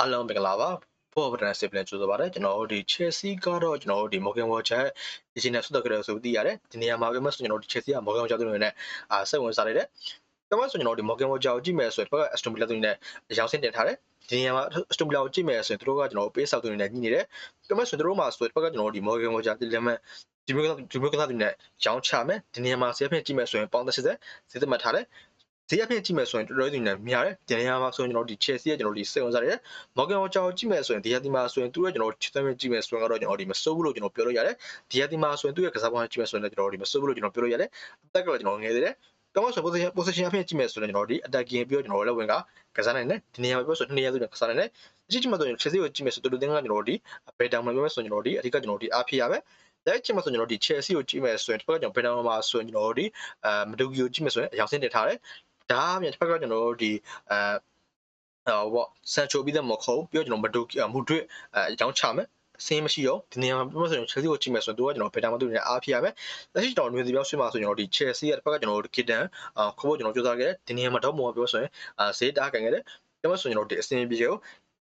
အားလုံးမင်္ဂလာပါဘော့ဗဒန်စစ်ပလန်ကြိုဆိုပါရစေကျွန်တော်တို့ဒီ Chelsea ကတော့ကျွန်တော်တို့ဒီ Morgan Watcher ဒီချိန်နဲ့ဆွတ်တော့ကြတယ်ဆိုသိရတယ်ဒီနေရာမှာပြောမှဆိုကျွန်တော်တို့ Chelsea က Morgan Watcher တို့နဲ့အာစိတ်ဝင်စားလိုက်တယ်ပြောမှဆိုကျွန်တော်တို့ဒီ Morgan Watcher ကိုကြည့်မယ်ဆိုရင်ဘက်က Aston Villa တို့နဲ့အယောင်ဆင်းတင်ထားတယ်ဒီနေရာမှာ Aston Villa ကိုကြည့်မယ်ဆိုရင်တို့ကကျွန်တော်တို့ Pace Out တို့နဲ့ညှိနေတယ်ပြောမှဆိုတို့မှာဆိုဘက်ကကျွန်တော်တို့ဒီ Morgan Watcher ဒီလက်မှတ်ဒီမျိုးဒီမျိုးကစားတွေနဲ့ရောင်းချမယ်ဒီနေရာမှာဆေးဖက်ကြည့်မယ်ဆိုရင်ပေါင်း30ဈေးသတ်မှတ်ထားတယ် ဈေးအဖြစ်ကြည့်မယ်ဆိုရင်တော်တော်ကြီးနေများတယ်ဒီနေရာမှာဆိုရင်ကျွန်တော်ဒီ Chelsea ရဲ့ကျွန်တော်ဒီစိတ်ဝင်စားတယ် Morgan ကိုကြောက်ကြည့်မယ်ဆိုရင်ဒီဟာဒီမှာဆိုရင်သူ့ရဲ့ကျွန်တော်ချစ်တဲ့ကြည့်မယ်ဆိုရင်ကတော့ကျွန်တော်ဒီမစိုးဘူးလို့ကျွန်တော်ပြောလို့ရတယ်ဒီဟာဒီမှာဆိုရင်သူ့ရဲ့ကစားပုံကြည့်မယ်ဆိုရင်လည်းကျွန်တော်ဒီမစိုးဘူးလို့ကျွန်တော်ပြောလို့ရတယ်အသက်ကလည်းကျွန်တော်ငယ်သေးတယ်တော့ဆို position position အဖြစ်ကြည့်မယ်ဆိုရင်ကျွန်တော်ဒီ attacking ပြီးတော့ကျွန်တော်လည်းဝင်ကကစားနိုင်တယ်ဒီနေရာမှာပြောဆိုနှစ်နေရာဆိုရင်ကစားနိုင်တယ်ကြည့်ကြည့်မှဆိုရင် Chelsea ကိုကြည့်မယ်ဆိုတူတူတင်းကကျွန်တော်ဒီ better မှာပြောမယ်ဆိုရင်ကျွန်တော်ဒီအဓိကကျွန်တော်ဒီအားဖြစ်ရမယ်တဲ့ချင်မဆိုကျွန်တော်ဒီ Chelsea ကိုကြည့်မယ်ဆိုရင်တစ်ဖက်ကကျွန်တော် better မှာဆိုရင်ကျွန်တော်ဒီအဲမဒူဂီကိုကြည့်မယ်ဆိုရင်အယောင်စင်းတင်ထားတယ် ဒါအပြင်တစ်ဖက်ကကျွန်တော်တို့ဒီအဲဟောပေါ့ဆန်ချိုပြီးတဲ့မခုံပြီးတော့ကျွန်တော်မဒူမူဒရစ်အဲရောင်းချမယ်အစင်းမရှိတော့ဒီနေရာမှာပြောဆိုရင် Chelsea ကိုကြည့်မယ်ဆိုရင်တို့ကကျွန်တော်ဘယ်တာမှသူ့နေအားဖြစ်ရမယ်လက်ရှိကျွန်တော်ຫນွေစီပြောင်းဆွေးမှာဆိုရင်ကျွန်တော်ဒီ Chelsea ရဲ့တစ်ဖက်ကကျွန်တော်တို့ Kitten အာခေါ်ဖို့ကျွန်တော်ကြိုးစားခဲ့တယ်ဒီနေရာမှာတော့မောပြောဆိုရင်အာဈေးတားကန်ခဲ့တယ်ပြောမှဆိုရင်ကျွန်တော်ဒီအစင်းပြေကို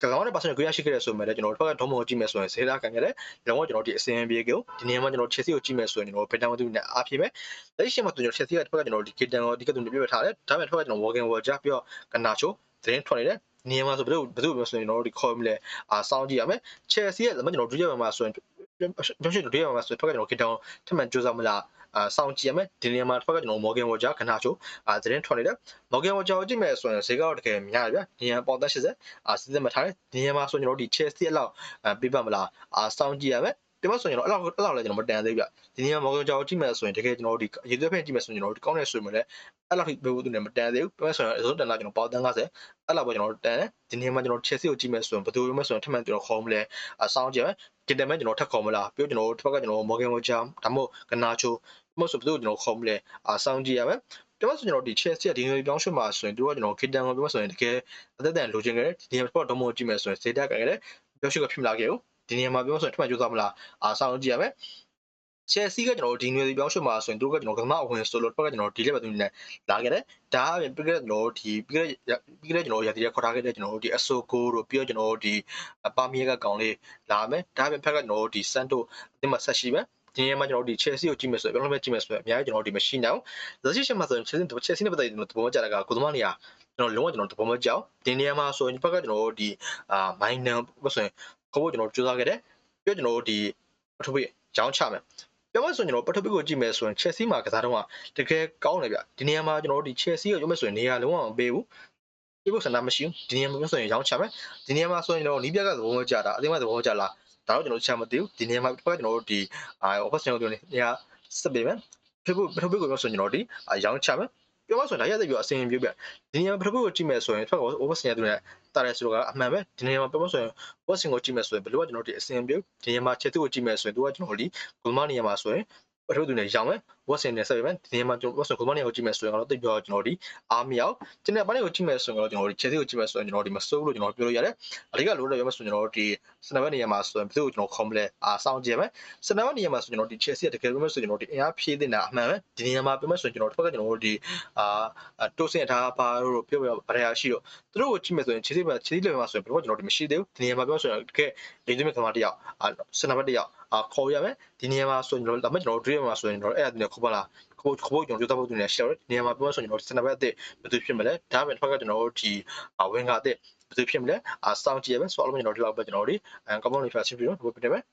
ကကောင်တဲ့ပါစံကိုရရှိခဲ့တဲ့ဆိုမှလည်းကျွန်တော်တို့ဘက်ကဒုံမောကြည့်မယ်ဆိုရင်ဈေးတားကန်ခဲ့တယ်လောကကျွန်တော်ဒီအစင်းပြေကိုဒီနေရာမှာကျွန်တော် Chelsea ကိုကြည့်မယ်ဆိုရင်ကျွန်တော်ဘယ်တာမှသူ့နေအားဖြစ်မယ်လက်ရှိမှာကျွန်တော် Chelsea ရဲ့တစ်ဖက်ကကျွန်တော်ဒီ Kitten ကိုဒီကတူပြပြထားတယ်ဒါပေမဲ့တစ်ဖက်ကကျွန်တော် Morgan Watcher ပြီးတော့ Garnacho သတင်းထွက်နေတယ်နေရာမှာဆိုဘယ်လိုဘယ်လိုပြောဆိုရင်တော့ဒီခေါ်မလဲအာစောင်းကြည့်ရမယ် Chelsea ရဲ့လက်မကျွန်တော်ဒုတိယဘက်မှာဆိုရင် ပြောရှိဒုတိယဘက်မှာဆိုဖက်ကကျွန်တော် Kitten ထပ်မံကြိုးစားမလားအာစောင့်ကြည့်ရမယ်ဒီနေရာမှာတစ်ဖက်ကကျွန်တော် Morgan Watcher ခဏချိုအာသတင်းထွက်နေတယ် Morgan Watcher ကိုကြည့်မယ်ဆိုရင်ဈေးကတော့တကယ်များတယ်ဗျဒီနေရာပေါင်သက်80အာစီးစက်မထားတယ်ဒီနေရာမှာဆိုကျွန်တော်ဒီ Chelsea အလောက်အာပြပမလားအာစောင့်ကြည့်ရမယ်ဒီမှာဆိုရင်တော့အဲ့လောက်အဲ့လောက်လည်းကျွန်တော်မတန်သေးဗျဒီနေရာမှာ Morgan Watcher ကိုကြည့်မယ်ဆိုရင်တကယ်ကျွန်တော်ဒီရေသွေးဖက်ကြည့်မယ်ဆိုရင်ကျွန်တော်ဒီကောင်းတဲ့ဆွေးမလဲ အဲ့လောက်ထိပေးဖို့သူနဲ့မတန်သေးဘူးပြောဆိုရင်အစိုးတန်လာကျွန်တော်ပေါင်တန်း90အဲ့လောက်ပဲကျွန်တော်တန်တယ်ဒီနေရာမှာကျွန်တော် Chelsea ကိုကြည့်မယ်ဆိုရင်ဘယ်သူမှဆိုရင်ထပ်မံကျွန်တော်ခေါ်မလဲအစောင့်ကြည့်မယ်ကင်တမန်ကျွန်တော်ထပ်ခေါ်မလားပြောကျွန်တော်တစ်ဖက်ကကျွန်တော် Morgan Watcher ဒါမှမဟုတ် Garnacho မဟုတ်ဆိုဘယ်သူကျွန်တော်ခေါ်မလဲအစောင့်ကြည့်ရမယ်ပြောမှဆိုကျွန်တော်ဒီ Chelsea ကဒီငွေပြောင်းရွှေ့မှာဆိုရင်တို့ကကျွန်တော် Kitten ကိုပြောမှဆိုရင်တကယ်အသက်တန်လိုချင်ကြတယ်ဒီနေရာမှာတော့မကြည့်မယ်ဆိုရင် Zeta ကန်ကြတယ်ပြောရွှေ့ကဖြစ်မလာခဲ့ဘူးဒီနေရာမှာပြောမှဆိုရင်ထပ်မကြိုးစားမလားအစောင့်ကြည့်ရမယ် Chelsea ကကျွန်တော်ဒီငွေပြောင်းရွှေ့မှာဆိုရင်တို့ကကျွန်တော်ကမအဝင်ဆိုလို့တော့ကကျွန်တော်ဒီလက်ပဲသူနေလာခဲ့တယ်ဒါအပြင်ပြီးခဲ့တဲ့ကျွန်တော်ဒီပြီးခဲ့တဲ့ပြီးခဲ့တဲ့ကျွန်တော်ရာသီရက်ခေါ်ထားခဲ့တဲ့ကျွန်တော်ဒီအဆိုကိုတို့ပြီးတော့ကျွန်တော်ဒီပါမီယာကကောင်လေးလာမယ်ဒါအပြင်ဖက်ကကျွန်တော်ဒီစန်တိုအသင်းမှာဆက်ရှိမယ်ဒီနေ့မှာကျွန်တော်ဒီ Chelsea ကိုကြည့်မယ်ဆိုရင်ဘယ်လိုပဲကြည့်မယ်ဆိုရင်အများကြီးကျွန်တော်ဒီမရှိနိုင်ဘူးလက်ရှိချိန်မှာဆိုရင် Chelsea Chelsea နဲ့ပတ်သက်ပြီးသဘောကျတာကကိုသမားနေရာကျွန်တော်လုံးဝကျွန်တော်သဘောမကျအောင်ဒီနေရာမှာဆိုရင်ဘက်ကကျွန်တော်ဒီအာ minor ဆိုရင်ခေါ်ဖို့ကျွန်တော်ကြိုးစားခဲ့တယ်ပြီးတော့ကျွန်တော်ဒီအထူးပြီးရောင်းချမယ် ပြောမှဆိုရင်ကျွန်တော်ပထမကိုကြည့်မယ်ဆိုရင် Chelsea မှာကစားတော့တကယ်ကောင်းတယ်ဗျဒီနေရာမှာကျွန်တော်တို့ဒီ Chelsea ကိုရုံးမယ်ဆိုရင်နေရာလုံးဝမပေးဘူးပြဖို့ဆန္ဒမရှိဘူးဒီနေရာမှာဆိုရင်ရောင်းချမယ်ဒီနေရာမှာဆိုရင်တော့နီးပြကသဘောမကျတာအသိမသဘောမကျလားဒါတော့ကျွန်တော်ချမ်းမသိဘူးဒီနေရာမှာတစ်ခါကျွန်တော်တို့ဒီအာ office ကျွန်တော်တို့နေရာဆက်ပေးမယ်ပြဖို့ပထမကိုပြောဆိုရင်ကျွန်တော်ဒီရောင်းချမယ် ပြောမှဆိုရင်ဒါရတဲ့ပြီးအစင်ပြပြဒီနေရာမှာပထမကိုကြည့်မယ်ဆိုရင်ဖက်က office ကျွန်တော်တို့နဲ့တာရဲဆိုတော့အမှန်ပဲဒီနေရာမှာပြောမှဆိုရင် office ကိုကြည့်မယ်ဆိုရင်ဘယ်လိုကကျွန်တော်ဒီအစင်ပြဒီနေရာမှာချက်သူကိုကြည့်မယ်ဆိုရင်သူကကျွန်တော်ဒီဂိုမနေရာမှာဆိုရင် ပထမသူနဲ့ရောင်းမယ် Watson နဲ့ဆက်ပေးမယ်ဒီနေရာမှာကျွန်တော် Watson ကိုမနေကိုကြည့်မယ်ဆိုရင်တော့တိတ်ပြောကျွန်တော်ဒီအားမရောက်ကျွန်တော်ဘာနေကိုကြည့်မယ်ဆိုရင်တော့ကျွန်တော်ဒီ Chelsea ကိုကြည့်မယ်ဆိုရင်ကျွန်တော်ဒီမစိုးလို့ကျွန်တော်ပြောလို့ရတယ်အဓိကလိုလို့ရမယ်ဆိုရင်ကျွန်တော်ဒီစနဘတ်နေရာမှာဆိုရင်ဘယ်သူကိုကျွန်တော်ခေါ်မလဲအာစောင့်ကြည့်မယ်စနဘတ်နေရာမှာဆိုကျွန်တော်ဒီ Chelsea တကယ်လို့ဆိုကျွန်တော်ဒီအင်အားဖြည့်တင်တာအမှန်ပဲဒီနေရာမှာပြောမယ်ဆိုရင်ကျွန်တော်တစ်ဖက်ကကျွန်တော်ဒီအာတိုးစင်ထားပါလို့ပြောပြဗရယာရှိတော့သူတို့ကိုကြည့်မယ်ဆိုရင် Chelsea မှာ Chelsea လေမှာဆိုရင်ဘယ်တော့ကျွန်တော်ဒီမရှိသေးဘူးဒီနေရာမှာပြောဆိုရင်တကယ်လိမ့်သွင်းကမားတယောက်အာစနဘတ်တယောက်အာ ခေါ်ရမယ်ဒီနေရာမှာဆိုရင်ကျွန်တော်ဒါမှကျွန်တော် dream မှာဆိုရင်ကျွန်တော်အဲ့အတူနဲ့ခေါ်ပါလားကိုကိုကျွန်တော်ကြိုးစားဖို့တူနေရှောက်နေရာမှာပြောဆိုရင်ကျွန်တော်စနဘတ်အစ်ဘယ်သူဖြစ်မလဲဒါပေမဲ့တစ်ဖက်ကကျွန်တော်ဒီဝင်ကအစ်ဘယ်သူဖြစ်မလဲအာစောင့်ကြည့်ရမယ်ဆိုတော့ကျွန်တော်ဒီလောက်ပဲကျွန်တော်ဒီအကောင်းဆုံးလေးဖတ်ရှင်းပြီးတော့ဘယ်လိုဖြစ်တယ်